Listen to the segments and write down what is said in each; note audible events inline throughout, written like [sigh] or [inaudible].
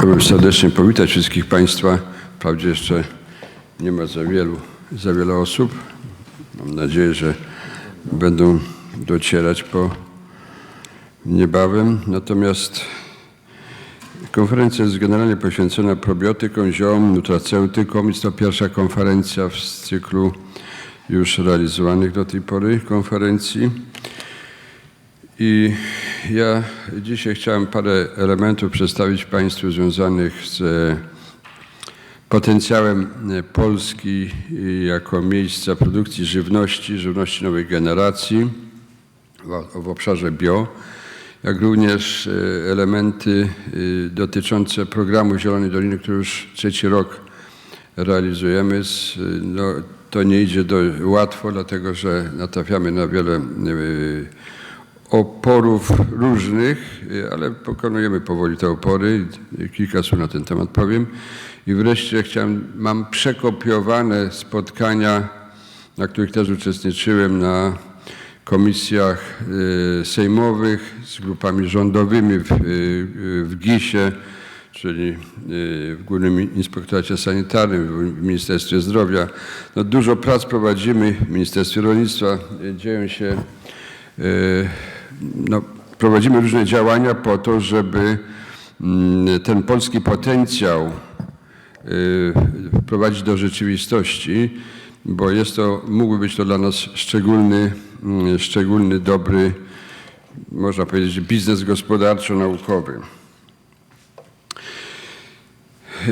Chciałbym serdecznie powitać wszystkich Państwa. Wprawdzie jeszcze nie ma za wielu, za wiele osób. Mam nadzieję, że będą docierać po niebawem. Natomiast konferencja jest generalnie poświęcona probiotykom, ziołom, nutraceutykom. Jest to pierwsza konferencja w cyklu już realizowanych do tej pory konferencji. I ja dzisiaj chciałem parę elementów przedstawić Państwu związanych z potencjałem Polski jako miejsca produkcji żywności, żywności nowej generacji w, obszarze bio, jak również elementy dotyczące programu Zielonej Doliny, który już trzeci rok realizujemy. No, to nie idzie do, łatwo, dlatego że natrafiamy na wiele oporów różnych, ale pokonujemy powoli te opory. Kilka słów na ten temat powiem. I wreszcie chciałem, mam przekopiowane spotkania, na których też uczestniczyłem na komisjach sejmowych z grupami rządowymi w, w GIS-ie, czyli w Głównym Inspektoracie Sanitarnym, w Ministerstwie Zdrowia. No, dużo prac prowadzimy w Ministerstwie Rolnictwa. Dzieją się no, prowadzimy różne działania po to, żeby ten polski potencjał wprowadzić do rzeczywistości, bo jest to, mógłby być to dla nas szczególny, szczególny dobry, można powiedzieć, biznes gospodarczo-naukowy.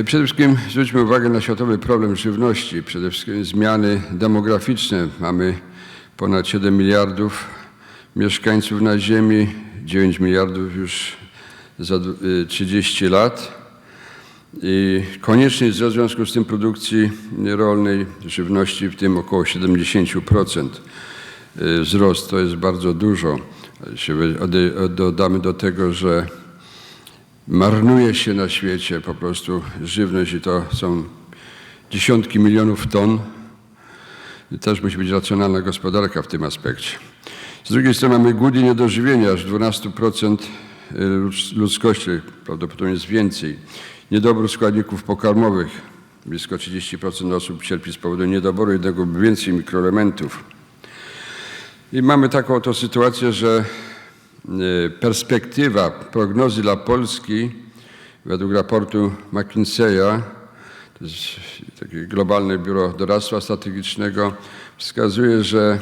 Przede wszystkim zwróćmy uwagę na światowy problem żywności, przede wszystkim zmiany demograficzne. Mamy ponad 7 miliardów mieszkańców na Ziemi, 9 miliardów już za 30 lat. I konieczny jest w związku z tym produkcji rolnej, żywności, w tym około 70% wzrost. To jest bardzo dużo. Dodamy do tego, że marnuje się na świecie po prostu żywność i to są dziesiątki milionów ton. I też musi być racjonalna gospodarka w tym aspekcie. Z drugiej strony mamy głód i niedożywienie, aż 12% ludzkości, prawdopodobnie jest więcej. Niedobór składników pokarmowych, blisko 30% osób cierpi z powodu niedoboru jednego lub więcej mikroelementów. I mamy taką oto sytuację, że perspektywa prognozy dla Polski według raportu McKinsey'a, to jest takie globalne biuro doradztwa strategicznego, wskazuje, że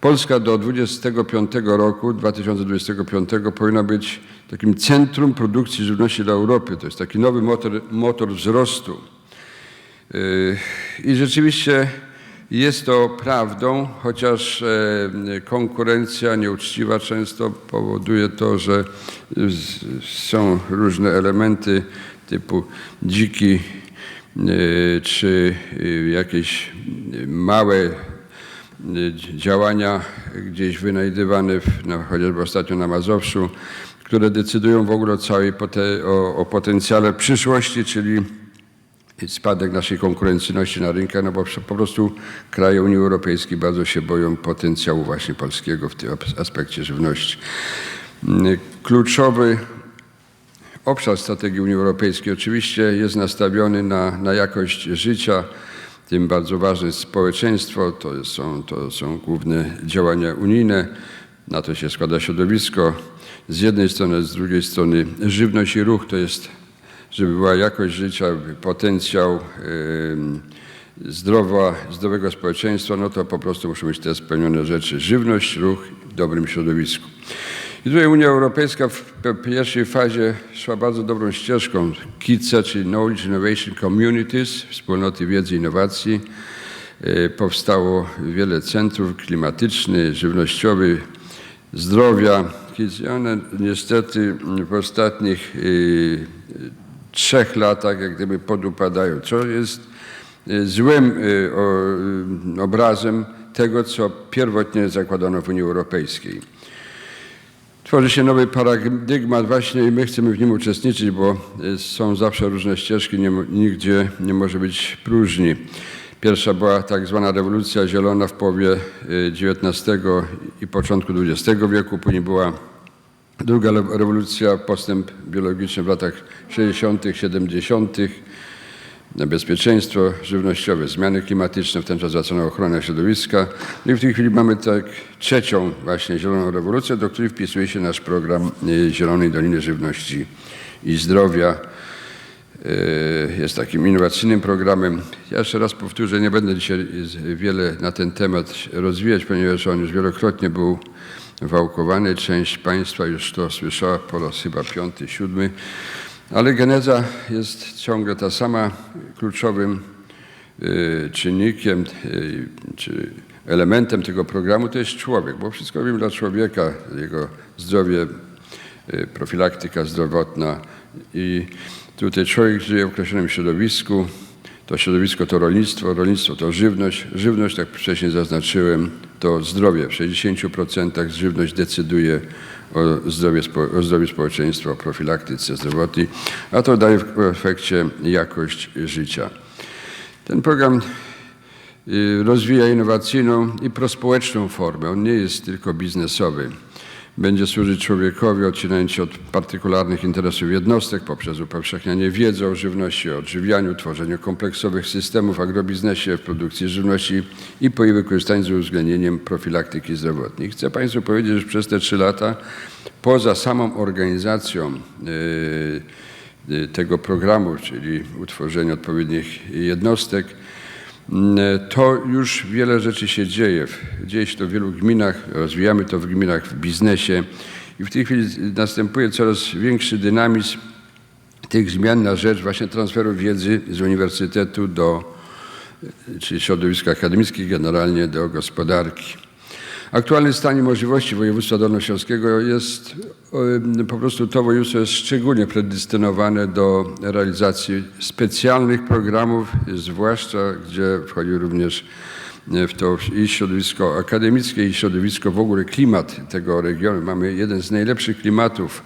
Polska do 25 roku, 2025 powinna być takim centrum produkcji żywności dla Europy. To jest taki nowy motor, motor wzrostu. I rzeczywiście jest to prawdą, chociaż konkurencja nieuczciwa często powoduje to, że są różne elementy typu dziki czy jakieś małe działania gdzieś wynajdywane, w, no, chociażby ostatnio na Mazowszu, które decydują w ogóle o całej o, o potencjale przyszłości, czyli spadek naszej konkurencyjności na rynku, no bo po prostu kraje Unii Europejskiej bardzo się boją potencjału właśnie polskiego w tym aspekcie żywności. Kluczowy obszar strategii Unii Europejskiej oczywiście jest nastawiony na, na jakość życia, tym bardzo ważne jest społeczeństwo, to są, to są główne działania unijne, na to się składa środowisko. Z jednej strony, z drugiej strony żywność i ruch to jest, żeby była jakość życia, potencjał yy, zdrowa, zdrowego społeczeństwa, no to po prostu muszą być te spełnione rzeczy. Żywność, ruch w dobrym środowisku. I tutaj Unia Europejska w pierwszej fazie szła bardzo dobrą ścieżką. KICE, czyli Knowledge Innovation Communities, wspólnoty wiedzy i innowacji. Powstało wiele centrów klimatycznych, żywnościowych, zdrowia. One niestety w ostatnich trzech latach jak gdyby podupadają, co jest złym obrazem tego, co pierwotnie zakładano w Unii Europejskiej. Tworzy się nowy paradygmat właśnie i my chcemy w nim uczestniczyć, bo są zawsze różne ścieżki, nie, nigdzie nie może być próżni. Pierwsza była tak zwana rewolucja zielona w połowie XIX i początku XX wieku, później była Druga rewolucja, postęp biologiczny w latach 60., 70., bezpieczeństwo żywnościowe, zmiany klimatyczne, w ten czas zaczęła ochrona środowiska. No I w tej chwili mamy tak trzecią właśnie zieloną rewolucję, do której wpisuje się nasz program e, Zielonej Doliny Żywności i Zdrowia. E, Jest takim innowacyjnym programem. Ja jeszcze raz powtórzę, nie będę dzisiaj wiele na ten temat rozwijać, ponieważ on już wielokrotnie był wałkowany. Część Państwa już to słyszała po raz chyba piąty, siódmy. Ale geneza jest ciągle ta sama. Kluczowym y, czynnikiem y, czy elementem tego programu to jest człowiek, bo wszystko robimy dla człowieka, jego zdrowie, y, profilaktyka zdrowotna i tutaj człowiek żyje w określonym środowisku. To środowisko to rolnictwo, rolnictwo to żywność, żywność, tak wcześniej zaznaczyłem, to zdrowie. W 60% żywność decyduje o zdrowiu, o zdrowiu społeczeństwa, o profilaktyce zdrowotnej, a to daje w efekcie jakość życia. Ten program y, rozwija innowacyjną i prospołeczną formę. On nie jest tylko biznesowy. Będzie służyć człowiekowi, odcinając się od partykularnych interesów jednostek poprzez upowszechnianie wiedzy o żywności, o odżywianiu, tworzeniu kompleksowych systemów w agrobiznesie, w produkcji żywności i po jej wykorzystaniu z uwzględnieniem profilaktyki zdrowotnej. Chcę Państwu powiedzieć, że przez te trzy lata, poza samą organizacją y, y, tego programu, czyli utworzenie odpowiednich jednostek, to już wiele rzeczy się dzieje. Dzieje się to w wielu gminach, rozwijamy to w gminach, w biznesie i w tej chwili następuje coraz większy dynamizm tych zmian na rzecz właśnie transferu wiedzy z uniwersytetu do, czy środowiska akademickiego, generalnie do gospodarki. Aktualny stan możliwości województwa dolnośląskiego jest po prostu to województwo jest szczególnie predestynowane do realizacji specjalnych programów, zwłaszcza gdzie wchodzi również e, w to i środowisko akademickie, i środowisko w ogóle klimat tego regionu. Mamy jeden z najlepszych klimatów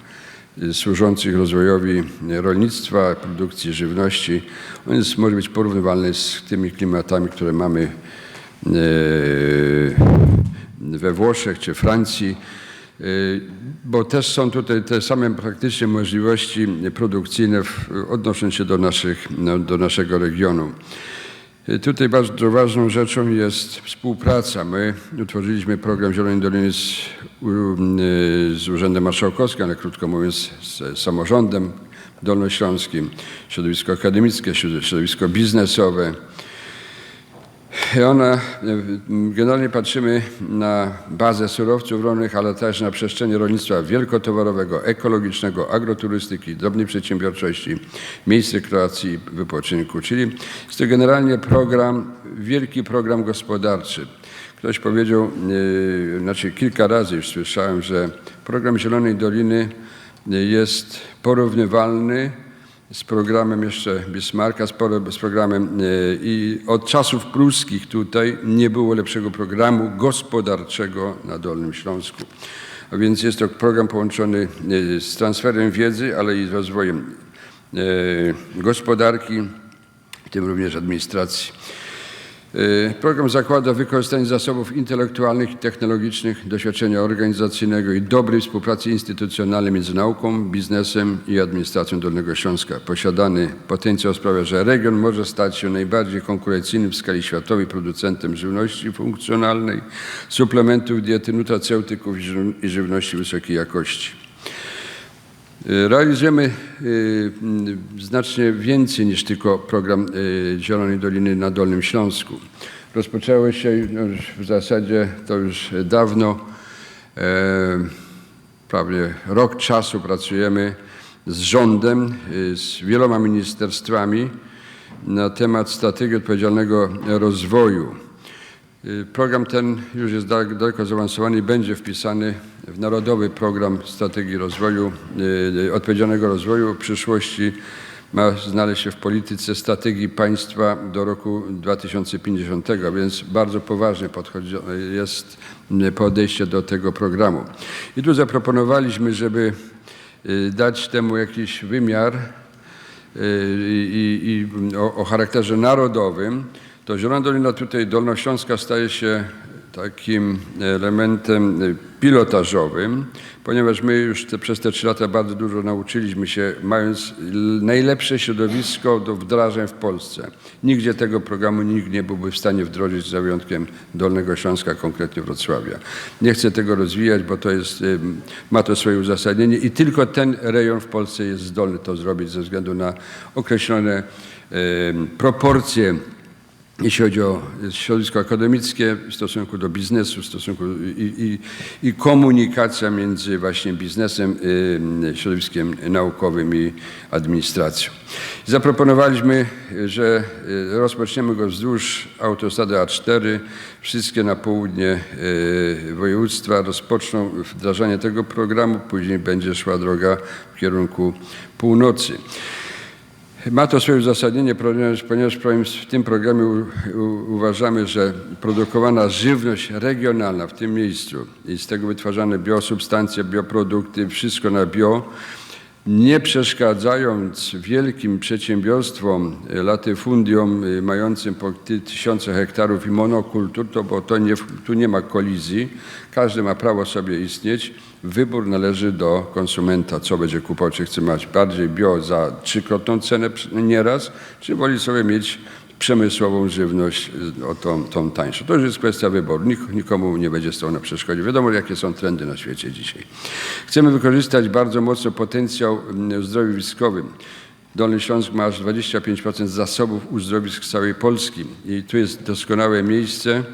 e, służących rozwojowi rolnictwa, produkcji żywności. On jest, może być porównywalny z tymi klimatami, które mamy e, we Włoszech czy Francji, y, bo też są tutaj te same praktycznie możliwości produkcyjne odnosząc się do, naszych, no, do naszego regionu. Y, Tutaj bardzo ważną rzeczą jest współpraca. My utworzyliśmy program Zielonej Doliny z, y, z Urzędem Marszałkowskim, ale krótko mówiąc z samorządem dolnośląskim, środowisko akademickie, środo- środowisko biznesowe. Ona, generalnie patrzymy na bazę surowców rolnych, ale też na przestrzenie rolnictwa wielkotowarowego, ekologicznego, agroturystyki, drobnej przedsiębiorczości, miejsc rekreacji i wypoczynku. Czyli jest to generalnie program, wielki program gospodarczy. Ktoś powiedział, e, znaczy kilka razy już słyszałem, że program Zielonej Doliny e, jest porównywalny z programem jeszcze Bismarcka, z, pro- z programem e, i od czasów pruskich tutaj nie było lepszego programu gospodarczego na Dolnym Śląsku. A więc jest to program połączony e, z transferem wiedzy, ale i z rozwojem e, gospodarki, w tym również administracji. E, Program zakłada wykorzystanie zasobów intelektualnych i technologicznych, doświadczenia organizacyjnego i dobrej współpracy instytucjonalnej między nauką, biznesem i administracją Dolnego Śląska. Posiadany potencjał sprawia, że region może stać się najbardziej konkurencyjnym w skali światowej producentem żywności funkcjonalnej, suplementów diety, nutraceutyków i żywności wysokiej jakości. Realizujemy y, m, znacznie więcej niż tylko program y, Zielonej Doliny na Dolnym Śląsku. Rozpoczęło się no, w zasadzie to już dawno, e, prawie rok czasu pracujemy z rządem, y, z wieloma ministerstwami na temat strategii odpowiedzialnego rozwoju. Y, Program ten już jest daleko, zaawansowany i będzie wpisany w Narodowy Program Strategii Rozwoju, y, odpowiedzialnego rozwoju. W przyszłości ma znaleźć się w polityce strategii państwa do roku 2050, a więc bardzo poważnie jest y, podejście do tego programu. I tu zaproponowaliśmy, żeby y, dać temu jakiś wymiar, i, i o, o charakterze narodowym, to Zielona Dolina tutaj Dolnośląska staje się takim elementem pilotażowym. ponieważ my już te, przez te trzy lata bardzo dużo nauczyliśmy się, mając najlepsze środowisko do wdrażań w Polsce. Nigdzie tego programu nikt nie byłby w stanie wdrożyć za wyjątkiem Dolnego Śląska, konkretnie Wrocławia. Nie chcę tego rozwijać, bo to jest, ma to swoje uzasadnienie i tylko ten rejon w Polsce jest zdolny to zrobić ze względu na określone proporcje jeśli chodzi o środowisko akademickie w stosunku do biznesu, w stosunku i, i, i komunikacja między właśnie biznesem, środowiskiem naukowym i administracją. Zaproponowaliśmy, że y, rozpoczniemy go wzdłuż autostrady A4. Wszystkie na południe y, województwa rozpoczną wdrażanie tego programu, później będzie szła droga w kierunku północy. Ma to swoje uzasadnienie, ponieważ, w tym programie uważamy, że produkowana żywność regionalna w tym miejscu i z tego wytwarzane biosubstancje, bioprodukty, wszystko na bio, nie przeszkadzając wielkim przedsiębiorstwom, e, latyfundiom e, mającym po ty- tysiące hektarów i monokultur, to bo to nie, tu nie ma kolizji, każdy ma prawo sobie istnieć. Wybór należy do konsumenta, co będzie kupował, czy chce mieć bardziej bio za trzykrotną cenę nieraz, czy woli sobie mieć przemysłową żywność o tą, tą tańszą. To już jest kwestia wyboru. Nik, nikomu nie będzie stał na przeszkodzie. Wiadomo, jakie są trendy na świecie dzisiaj. Chcemy wykorzystać bardzo mocno potencjał mm, uzdrowiskowym. Dolny Śląsk ma aż 25% zasobów uzdrowisk całej Polski i tu jest doskonałe miejsce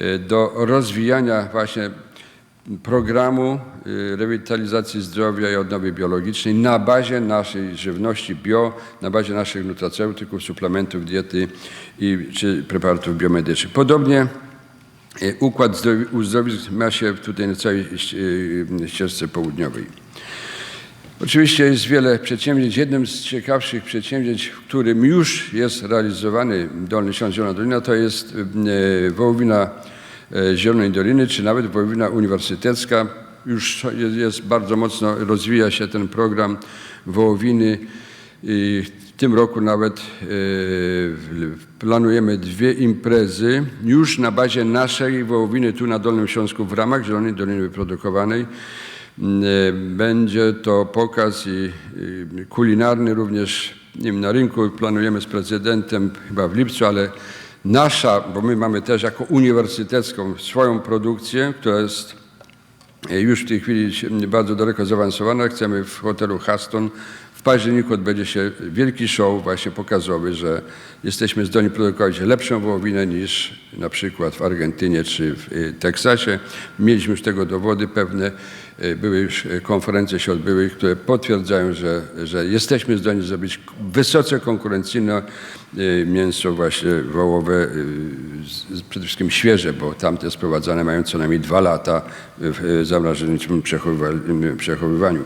y, do rozwijania właśnie programu y, rewitalizacji zdrowia i odnowy biologicznej na bazie naszej żywności bio, na bazie naszych nutraceutyków, suplementów diety i, czy preparatów biomedycznych. Podobnie y, układ zdrowi- uzdrowisk ma się tutaj na całej y, ścieżce południowej. Oczywiście jest wiele przedsięwzięć. Jednym z ciekawszych przedsięwzięć, w którym już jest realizowany Dolny Śląsk Zielona Dolina, to jest wołowina Zielonej Doliny, czy nawet wołowina uniwersytecka. Już jest, jest bardzo mocno, rozwija się ten program wołowiny i w tym roku nawet e, planujemy dwie imprezy już na bazie naszej wołowiny tu na Dolnym Śląsku w ramach Zielonej Doliny wyprodukowanej. E, Będzie to pokaz i, kulinarny również na rynku. Planujemy z prezydentem chyba w lipcu, ale nasza, bo my mamy też jako uniwersytecką swoją produkcję, która jest e, już w tej chwili bardzo daleko zaawansowana. Chcemy w hotelu Haston październiku odbędzie się wielki show właśnie pokazowy, że jesteśmy zdolni produkować lepszą wołowinę niż na przykład w Argentynie czy w y, Teksasie. Mieliśmy już tego dowody pewne. Y, Były już y, konferencje się odbyły, które potwierdzają, że, że jesteśmy zdolni zrobić wysoce konkurencyjne mięso właśnie wołowe, przede wszystkim świeże, bo tamte sprowadzane mają co najmniej dwa lata w przechowywa- przechowywaniu.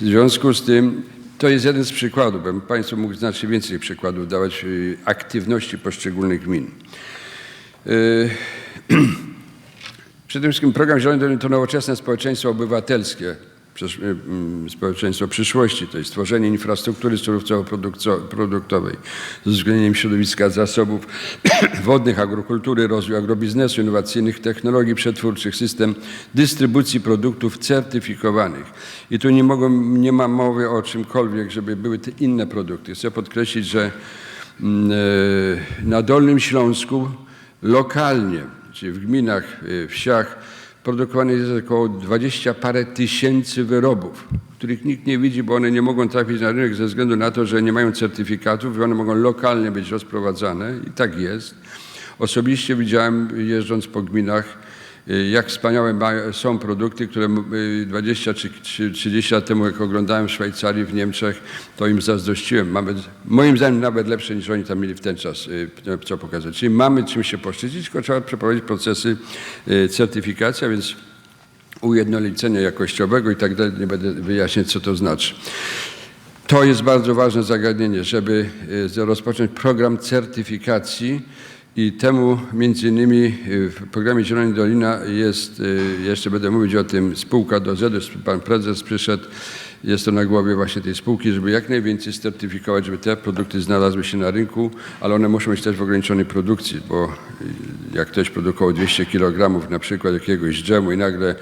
W związku z tym to jest jeden z przykładów, bym Państwu mógł znacznie więcej przykładów dawać y, aktywności poszczególnych gmin. Y, [clears throat] Przede wszystkim program Zielony to nowoczesne społeczeństwo obywatelskie, y, mm, społeczeństwo przyszłości, to jest tworzenie infrastruktury surowcowo-produktowej z uwzględnieniem środowiska zasobów [clears throat] wodnych, agrokultury, rozwój agrobiznesu, innowacyjnych technologii przetwórczych, system dystrybucji produktów certyfikowanych. I tu nie, mogą, nie ma mowy o czymkolwiek, żeby były te inne produkty. Chcę podkreślić, że mm, e, na Dolnym Śląsku lokalnie, czy w gminach, y, wsiach, produkowane jest około 20 parę tysięcy wyrobów, których nikt nie widzi, bo one nie mogą trafić na rynek ze względu na to, że nie mają certyfikatów i one mogą lokalnie być rozprowadzane i tak jest. Osobiście widziałem, jeżdżąc po gminach, jak wspaniałe są produkty, które m- y, 20 czy czy 30 lat temu, jak oglądałem w Szwajcarii, w Niemczech, to im zazdrościłem. Mamy, moim zdaniem nawet lepsze niż oni tam mieli w ten czas, y, co pokazać. Czyli mamy czym się poszczycić, tylko trzeba przeprowadzić procesy y, certyfikacji, a więc ujednolicenia jakościowego i tak dalej. Nie będę wyjaśniać, co to znaczy. To jest bardzo ważne zagadnienie, żeby rozpocząć program certyfikacji i temu między innymi e, w programie Zielona Dolina jest, e, jeszcze będę mówić o tym, spółka do Z, już pan prezes przyszedł, jest to na głowie właśnie tej spółki, żeby jak najwięcej certyfikować, żeby te produkty znalazły się na rynku, ale one muszą być też w ograniczonej produkcji, bo e, jak ktoś produkował 200 kg na przykład jakiegoś dżemu i nagle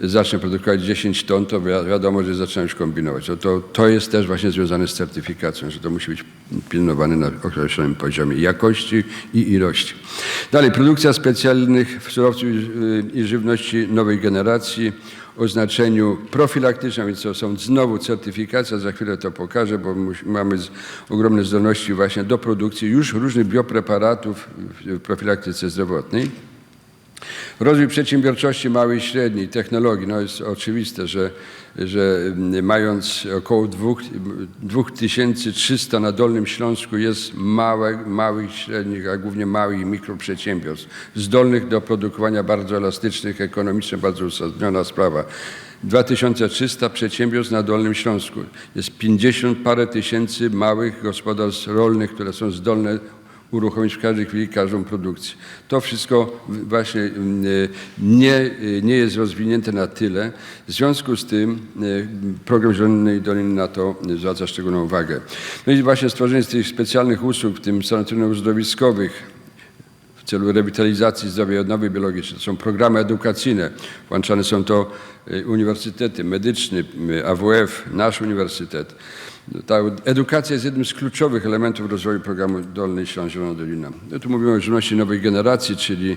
zacznę produkować 10 ton, to wi- wiadomo, że zaczynam już kombinować. To, to, to jest też właśnie związane z certyfikacją, że to musi być pilnowane na określonym poziomie jakości i ilości. Dalej, produkcja specjalnych surowców i, i żywności nowej generacji o znaczeniu profilaktycznym, więc to są znowu certyfikacja, za chwilę to pokażę, bo mamy ogromne zdolności właśnie do produkcji już różnych biopreparatów w profilaktyce zdrowotnej. Rozwój przedsiębiorczości małej i średniej, technologii, no jest oczywiste, że, że mm, mając około dwóch- 2300 na Dolnym Śląsku jest małe, małych, średnich, a głównie małych i mikroprzedsiębiorstw, zdolnych do produkowania bardzo elastycznych, ekonomicznie bardzo uzasadniona sprawa. 2300 przedsiębiorstw na Dolnym Śląsku. Jest 50 parę tysięcy małych gospodarstw rolnych, które są zdolne uruchomić w każdej chwili każdą produkcję. To wszystko właśnie mm, nie, nie jest rozwinięte na tyle. W związku z tym y, program Zielonej Doliny na to zwraca szczególną uwagę. No i właśnie stworzenie tych specjalnych usług, w tym sanatorium uzdrowiskowych, celu rewitalizacji zdrowia i odnowy biologicznej. To są programy edukacyjne. Włączane są to y, uniwersytety medyczny, y, AWF, nasz uniwersytet. Ta edukacja jest jednym z kluczowych elementów rozwoju programu Dolny Śląsk Zielona Dolina. No tu mówimy o żywności nowej generacji, czyli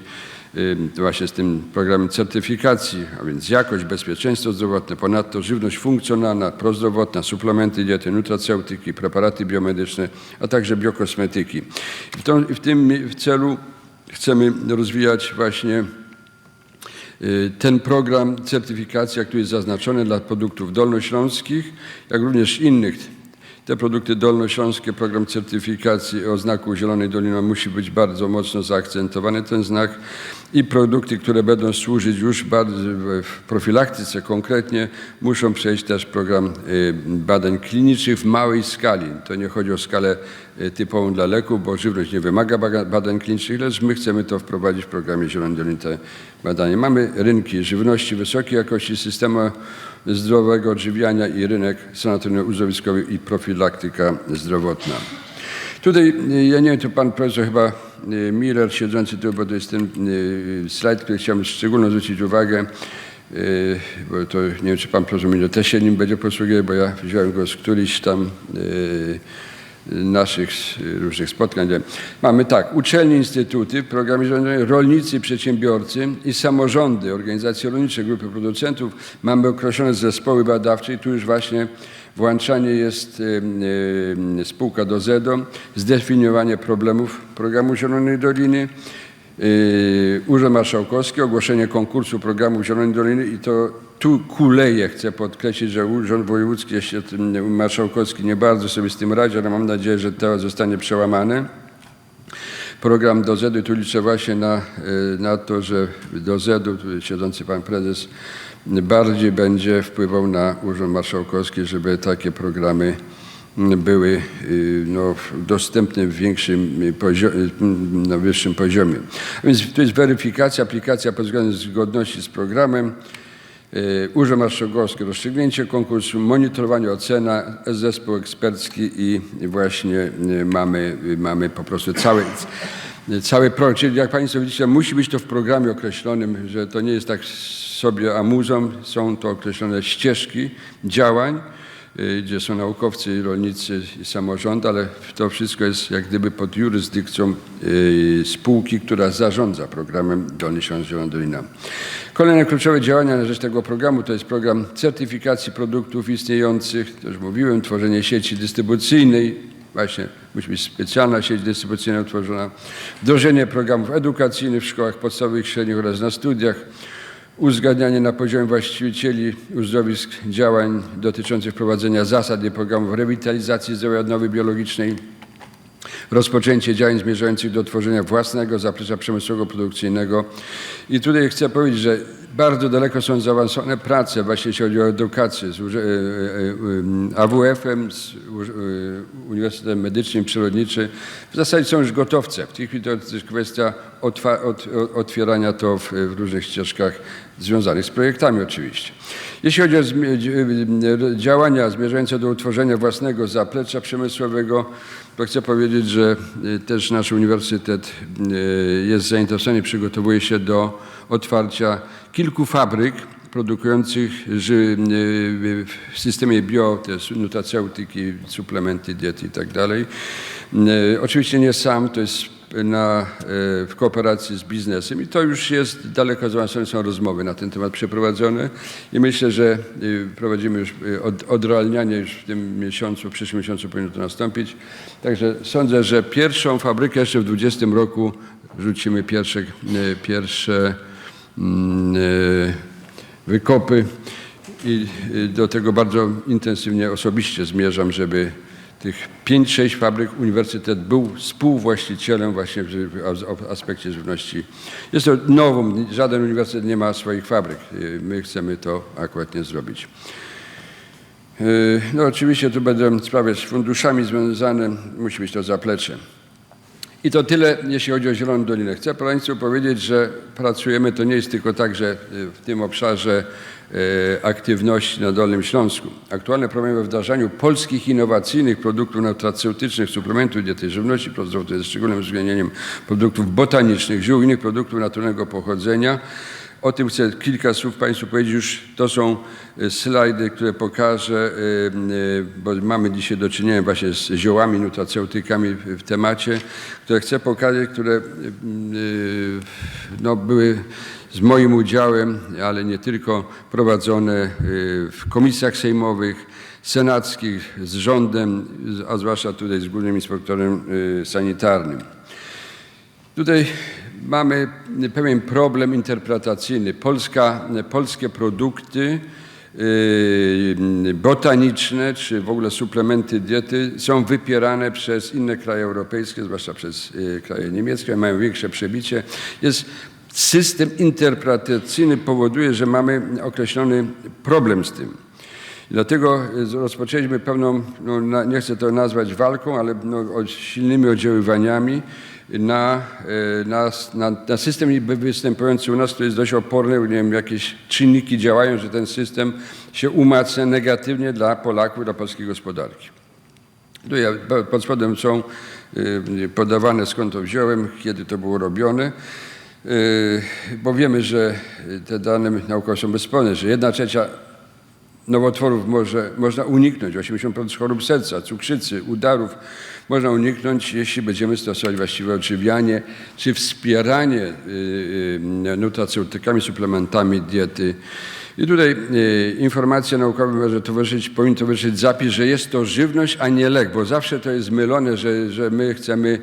y, właśnie z tym programem certyfikacji, a więc jakość, bezpieczeństwo zdrowotne, ponadto żywność funkcjonalna, prozdrowotna, suplementy diety, nutraceutyki, preparaty biomedyczne, a także biokosmetyki. W, tym celu chcemy rozwijać właśnie y, ten program certyfikacji, który jest zaznaczony dla produktów dolnośląskich, jak również innych. Te produkty dolnośląskie, program certyfikacji o znaku Zielonej Doliny musi być bardzo mocno zaakcentowany ten znak i produkty, które będą służyć już w profilaktyce konkretnie, muszą przejść też program y, badań klinicznych w małej skali. To nie chodzi o skalę y, typową dla leków, bo żywność nie wymaga badań klinicznych, lecz my chcemy to wprowadzić w programie Zielonej Doliny te badania. Mamy rynki żywności wysokiej jakości, systemu zdrowego odżywiania i rynek sanatorium uzdrowiskowy i profilaktyka zdrowotna. Tutaj, y, ja nie wiem, to pan profesor chyba y, Miller siedzący tu, bo to jest ten y, slajd, który chciałbym szczególnie zwrócić uwagę, bo to nie wiem, czy pan profesor Miller też się nim będzie posługiwał, bo ja wziąłem go z którychś tam naszych różnych spotkań. Mamy tak, uczelnie, instytuty, programy rządowe, rolnicy, przedsiębiorcy i samorządy, organizacje rolnicze, grupy producentów. Mamy określone zespoły badawcze i tu już właśnie włączanie jest y, y, spółka do ZEDO, zdefiniowanie problemów programu Zielonej Doliny, Yy, Urząd Marszałkowski, ogłoszenie konkursu programu Zielonej Doliny i to tu kuleje, chcę podkreślić, że Urząd Wojewódzki, Marszałkowski nie bardzo sobie z tym radzi, ale mam nadzieję, że to zostanie przełamane. Program do ZED-u, tu liczę właśnie na, y, na to, że do ZED-u tu siedzący pan prezes bardziej będzie wpływał na Urząd Marszałkowski, żeby takie programy były y, no, dostępne w większym y, na wyższym poziomie. A więc tu jest weryfikacja, aplikacja pod względem zgodności z programem, y, Urząd Marszałkowski, rozstrzygnięcie konkursu, monitorowanie, ocena, zespół ekspercki i właśnie mamy, mamy po prostu cały, cały projekt. Czyli jak Państwo widzicie, musi być to w programie określonym, że to nie jest tak sobie amuzą, są to określone ścieżki działań, y, gdzie są naukowcy, rolnicy i samorząd, ale to wszystko jest jak gdyby pod jurysdykcją y, spółki, która zarządza programem Dolny Śląsk Zielona Dolina. Kolejne kluczowe działania na rzecz tego programu to jest program certyfikacji produktów istniejących, to już mówiłem, tworzenie sieci dystrybucyjnej, właśnie musi być specjalna sieć dystrybucyjna utworzona, wdrożenie programów edukacyjnych w szkołach podstawowych, średnich oraz na studiach, uzgadnianie na poziomie właścicieli uzdrowisk działań dotyczących wprowadzenia zasad i programów rewitalizacji zdrowia odnowy biologicznej, rozpoczęcie działań zmierzających do tworzenia własnego zaplecza przemysłowego produkcyjnego. I tutaj chcę powiedzieć, że bardzo daleko są zaawansowane prace, właśnie jeśli chodzi o edukację z e, e, e, AWF-em, z Uniwersytetem Medycznym, Przyrodniczym. W zasadzie są już gotowce. W tej chwili to jest kwestia otwierania to w, różnych ścieżkach związanych z projektami oczywiście. Jeśli chodzi o działania zmierzające do utworzenia własnego zaplecza przemysłowego, to chcę powiedzieć, że też nasz uniwersytet jest zainteresowany, przygotowuje się do otwarcia kilku fabryk produkujących w systemie bio, te nutraceutyki, suplementy diety i tak. Y, Oczywiście nie sam, to jest na, y, w kooperacji z biznesem i to już jest daleko zaawansowane są rozmowy na ten temat przeprowadzone i myślę, że y, prowadzimy już od, odrealnianie już w tym miesiącu, w przyszłym miesiącu powinno to nastąpić. Także sądzę, że pierwszą fabrykę jeszcze w 2020 roku rzucimy pierwsze, pierwsze wykopy i do tego bardzo intensywnie osobiście zmierzam, żeby tych 5-6 fabryk uniwersytet był współwłaścicielem właśnie w, aspekcie żywności. Jest to nowum, żaden uniwersytet nie ma swoich fabryk. Y, My chcemy to akurat nie zrobić. Y, No oczywiście tu będę sprawy z funduszami związane, musi być to zaplecze. I to tyle, jeśli chodzi o Zieloną Dolinę. Chcę Państwu powiedzieć, że pracujemy, to nie jest tylko tak, że y, w tym obszarze y, aktywności na Dolnym Śląsku. Aktualne problemy we wdrażaniu polskich innowacyjnych produktów nutraceutycznych, suplementów diety, żywności prozdrowotnej ze szczególnym uwzględnieniem produktów botanicznych, ziół innych produktów naturalnego pochodzenia. O tym chcę kilka słów Państwu powiedzieć. Już to są y, slajdy, które pokażę, y, y, bo mamy dzisiaj do czynienia właśnie z ziołami, nutraceutykami w temacie, które chcę pokazać, które no, były z moim udziałem, ale nie tylko, prowadzone w komisjach sejmowych, senackich, z rządem, a zwłaszcza tutaj z Głównym Inspektorem Sanitarnym. Tutaj mamy pewien problem interpretacyjny. Polska, polskie produkty yy, botaniczne czy w ogóle suplementy diety są wypierane przez inne kraje europejskie, zwłaszcza przez yy, kraje niemieckie, mają większe przebicie. Jest system interpretacyjny powoduje, że mamy określony problem z tym. Dlatego y, rozpoczęliśmy pewną, no, nie chcę to nazwać walką, ale no, silnymi oddziaływaniami na, y, na, na, na system występujący u nas, który jest dość oporny, nie wiem, jakieś czynniki działają, że ten system się umacnia negatywnie dla Polaków, dla polskiej gospodarki. Tu ja, po- pod spodem są y, podawane skąd to wziąłem, kiedy to było robione, y, bo wiemy, że te dane naukowe są bezspolne, że jedna trzecia nowotworów może, można uniknąć, 80% chorób serca, cukrzycy, udarów można uniknąć, jeśli będziemy stosować właściwe odżywianie czy wspieranie y, y, nutraceutykami, suplementami diety. I tutaj y, informacja naukowa może towarzyszyć, powinien towarzyszyć zapis, że jest to żywność, a nie lek, bo zawsze to jest mylone, że, że my chcemy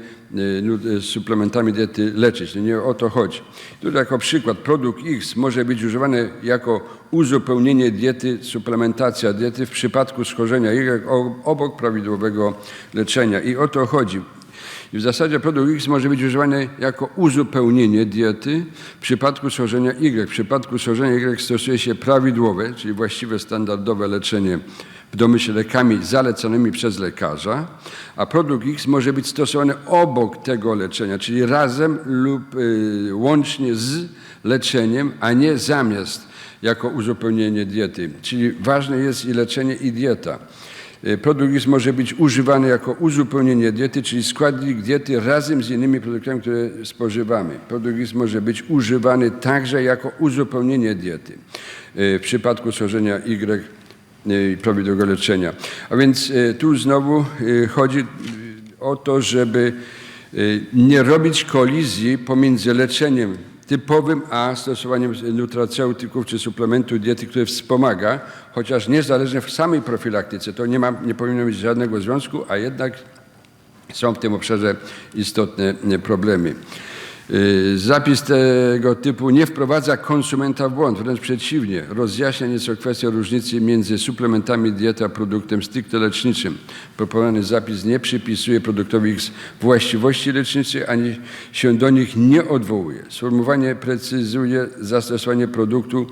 nu- y, suplementami diety leczyć. No nie o to chodzi. Tutaj jako przykład produkt X może być używany jako uzupełnienie diety, suplementacja diety w przypadku schorzenia Y obok prawidłowego leczenia. I o to chodzi. I w zasadzie produkt X może być używany jako uzupełnienie diety w przypadku schorzenia Y. W przypadku schorzenia Y stosuje się prawidłowe, czyli właściwe, standardowe leczenie w domyśle lekami zaleconymi przez lekarza, a produkt X może być stosowany obok tego leczenia, czyli razem lub y, łącznie z leczeniem, a nie zamiast jako uzupełnienie diety. Czyli ważne jest i leczenie, i dieta. Y, Produkt X może być używany jako uzupełnienie diety, czyli składnik diety razem z innymi produktami, które spożywamy. Produkt X może być używany także jako uzupełnienie diety y, w przypadku schorzenia Y y, i prawidłowego leczenia. A więc tu znowu chodzi o to, żeby nie robić kolizji pomiędzy leczeniem typowym, a stosowaniem nutraceutyków czy suplementu diety, które wspomaga, chociaż niezależnie w samej profilaktyce, to nie, ma, nie powinno mieć żadnego związku, a jednak są w tym obszarze istotne problemy. Y, Zapis tego typu nie wprowadza konsumenta w błąd, wręcz przeciwnie, rozjaśnia nieco kwestię różnicy między suplementami diety a produktem stricte leczniczym. Proponowany zapis nie przypisuje produktowi X właściwości leczniczych, ani się do nich nie odwołuje. Sformułowanie precyzuje zastosowanie produktu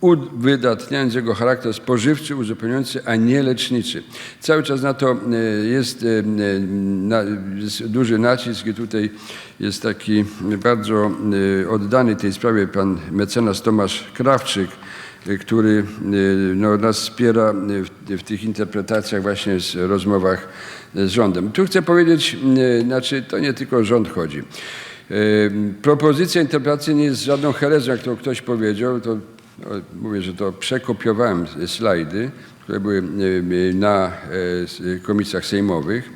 uwydatniając jego charakter spożywczy, uzupełniający, a nie leczniczy. Cały czas na to e, jest, e, na, jest duży nacisk i tutaj jest taki bardzo e, oddany tej sprawie pan mecenas Tomasz Krawczyk, e, który e, no, nas wspiera w, w tych interpretacjach właśnie z rozmowach z rządem. Tu chcę powiedzieć, e, znaczy to nie tylko o rząd chodzi. E, Propozycja interpretacji nie jest żadną herezją, jak to ktoś powiedział, to no, mówię, że to przekopiowałem slajdy, które były e, na e, komisjach sejmowych.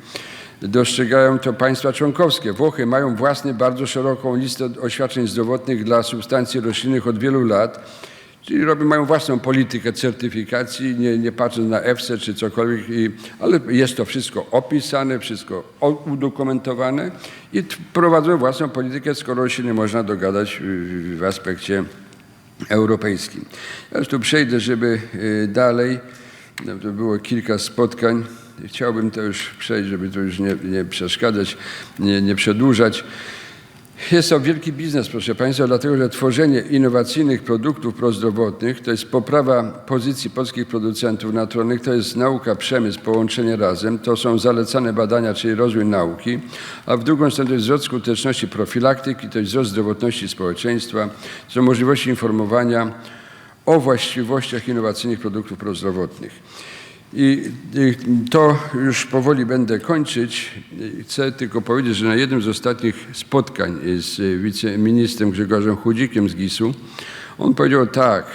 Dostrzegają to państwa członkowskie. Włochy mają własny, bardzo szeroką listę oświadczeń zdrowotnych dla substancji roślinnych od wielu lat. Czyli robią, mają własną politykę certyfikacji, nie, nie patrząc na EFSA czy cokolwiek, i, ale jest to wszystko opisane, wszystko udokumentowane i prowadzą własną politykę, skoro się nie można dogadać w, w aspekcie europejskim. Ja już tu przejdę, żeby y, dalej, no, to było kilka spotkań, chciałbym to już przejść, żeby to już nie, nie przeszkadzać, nie, nie przedłużać. Jest to wielki biznes, proszę Państwa, dlatego że tworzenie innowacyjnych produktów prozdrowotnych to jest poprawa pozycji polskich producentów naturalnych, to jest nauka, przemysł, połączenie razem, to są zalecane badania, czyli rozwój nauki, a w drugą stronę to jest wzrost skuteczności profilaktyki, to jest wzrost zdrowotności społeczeństwa, to są możliwości informowania o właściwościach innowacyjnych produktów prozdrowotnych. I to już powoli będę kończyć. Chcę tylko powiedzieć, że na jednym z ostatnich spotkań z wiceministrem Grzegorzem Chudzikiem z GIS-u, on powiedział tak,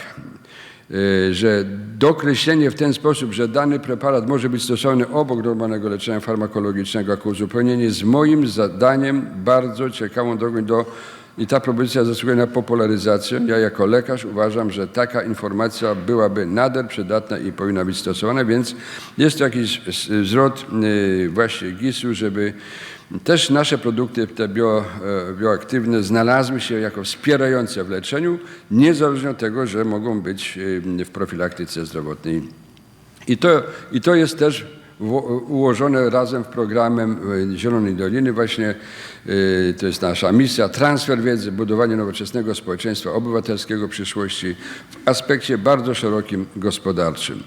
e, że dokreślenie w ten sposób, że dany preparat może być stosowany obok normalnego leczenia farmakologicznego jako uzupełnienie jest moim zadaniem bardzo ciekawą drogą do i ta propozycja zasługuje na popularyzację. Ja jako lekarz uważam, że taka informacja byłaby nader przydatna i powinna być stosowana, więc jest to jakiś zwrot y, właśnie GIS-u, żeby też nasze produkty te bio, e, bioaktywne znalazły się jako wspierające w leczeniu, niezależnie od tego, że mogą być y, w profilaktyce zdrowotnej i to, I to jest też ułożone razem w programem e, Zielonej Doliny. Właśnie e, to jest nasza misja, transfer wiedzy, budowanie nowoczesnego społeczeństwa obywatelskiego przyszłości w aspekcie bardzo szerokim gospodarczym.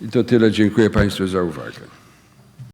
I to tyle. Dziękuję Państwu za uwagę.